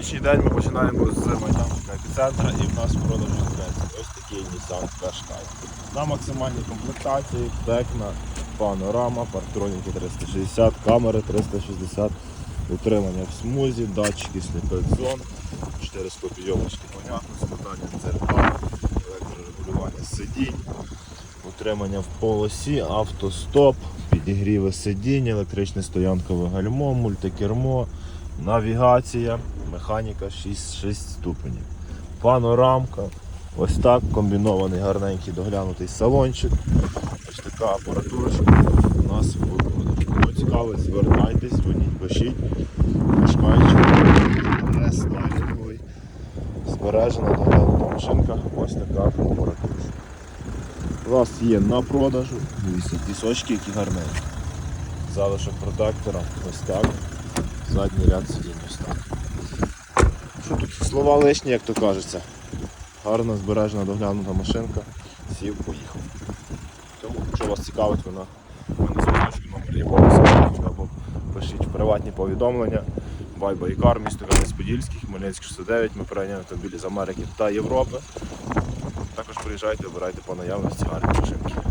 Сьогоднішній день ми починаємо з майданчика епіцентра і в нас в продажу ось такий Nissan Qashqai. На максимальній комплектації, текна, панорама, парктроніки 360, камери 360, утримання в смузі, датчики сліпих зон, 4 скопійовочки понятно, складання дзеркал, електрорегулювання сидінь, утримання в полосі, автостоп, підігріви сидінь, електричне стоянкове гальмо, мультикермо, навігація, механіка 6, 6 ступенів. Панорамка. Ось так комбінований гарненький доглянутий салончик. Ось така апаратурочка у нас в. Кому цікавить, звертайтесь, дзвоніть, пишіть. Рестайлінговий. Збережена доглянута машинка. Ось така апаратура. У нас є на продажу. Пісочки, які гарненькі. Залишок протектора, ось так. Задній ряд сидінь ось так. Що тут слова лишні, як то кажеться. Гарна збережена доглянута машинка. Сів, поїхав. Тому, якщо вас цікавить, вона номер є повністю або пишіть приватні повідомлення. Байба і кар, місто Кам'янець-Подільський, Хмельницький 69. Ми перейняли автомобілі з Америки та Європи. Також приїжджайте, обирайте по наявності гарні машинки.